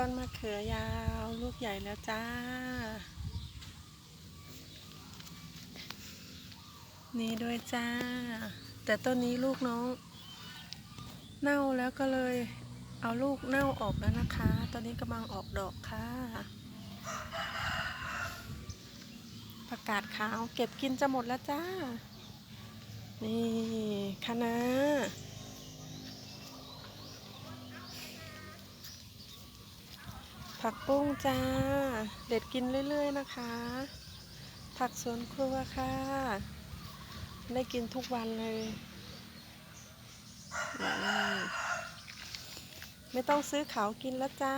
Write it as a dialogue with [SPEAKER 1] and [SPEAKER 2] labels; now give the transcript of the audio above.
[SPEAKER 1] ต้นมะเขือยาว ลูกใหญ่แล้วจ้า นี่ด้วยจ้า แต่ต้นนี้ลูกน้อง เน่าแล้วก็เลยเอาลูกเน่าออกแล้วนะคะ ตอนนี้กำลังออกดอกค่ะผักกาดขาวเก็บกินจะหมดแล้วจ้า นี่คะน้า ผักปุ้งจ้า เด็ดกินเรื่อยๆนะคะ ผักสวนครัวค่ะ ได้กินทุกวันเลยไม่ต้องซื้อเขากินแล้วจ้า